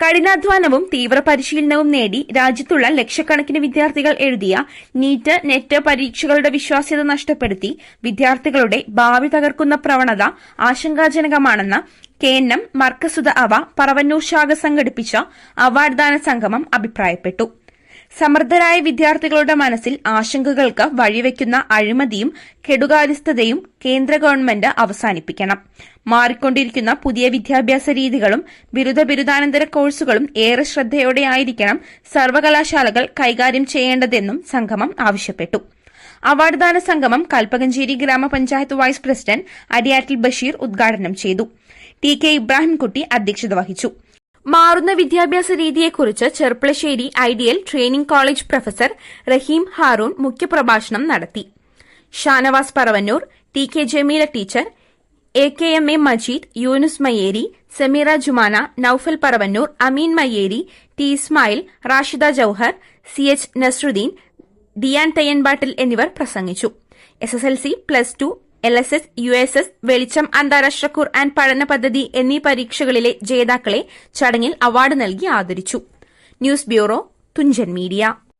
കഠിനാധ്വാനവും തീവ്ര പരിശീലനവും നേടി രാജ്യത്തുള്ള ലക്ഷക്കണക്കിന് വിദ്യാർത്ഥികൾ എഴുതിയ നീറ്റ് നെറ്റ് പരീക്ഷകളുടെ വിശ്വാസ്യത നഷ്ടപ്പെടുത്തി വിദ്യാർത്ഥികളുടെ ഭാവി തകർക്കുന്ന പ്രവണത ആശങ്കാജനകമാണെന്ന് കെ എൻ എം മർക്കസുദ അവ പറവന്നൂർ ശാഖ സംഘടിപ്പിച്ച അവാർഡ്ദാന സംഗമം അഭിപ്രായപ്പെട്ടു സമർത്ഥരായ വിദ്യാർത്ഥികളുടെ മനസ്സിൽ ആശങ്കകൾക്ക് വഴിവെക്കുന്ന അഴിമതിയും കെടുകാര്യസ്ഥതയും കേന്ദ്ര ഗവൺമെന്റ് അവസാനിപ്പിക്കണം. മാറിക്കൊണ്ടിരിക്കുന്ന പുതിയ വിദ്യാഭ്യാസ രീതികളും ബിരുദ ബിരുദാനന്തര കോഴ്സുകളും ഏറെ ശ്രദ്ധയോടെയായിരിക്കണം സർവകലാശാലകൾ കൈകാര്യം ചെയ്യേണ്ടതെന്നും സംഗമം ആവശ്യപ്പെട്ടു. അവാർഡ്ദാന സംഗമം കൽപ്പകഞ്ചേരി ഗ്രാമപഞ്ചായത്ത് വൈസ് പ്രസിഡന്റ് അരിയാറ്റിൽ ബഷീർ ഉദ്ഘാടനം ചെയ്തു. ടി കെ ഇബ്രാഹിംകുട്ടി അധ്യക്ഷത വഹിച്ചു. മാറുന്ന വിദ്യാഭ്യാസ രീതിയെക്കുറിച്ച് Cherpulassery ideal training college professor Raheem Haroon മുഖ്യപ്രഭാഷണം നടത്തി. Shanavas Paravannur T K Jameela teacher A K M A Majeed Yunus Mayyeri Sameera Jumana Naufal Paravannur Ameen Mayyeri T Ismail Rashida Jouhar C H Nasruddin Dian Thayyanbattil എന്നിവർ പ്രസംഗിച്ചു. S S L C plus two L S S U S S വെളിച്ചം അന്താരാഷ്ട്ര ഖുർആൻ പഠന പദ്ധതി എന്നീ പരീക്ഷകളിലെ ജേതാക്കളെ ചടങ്ങിൽ award നൽകി ആദരിച്ചു. News bureau Thunchan media.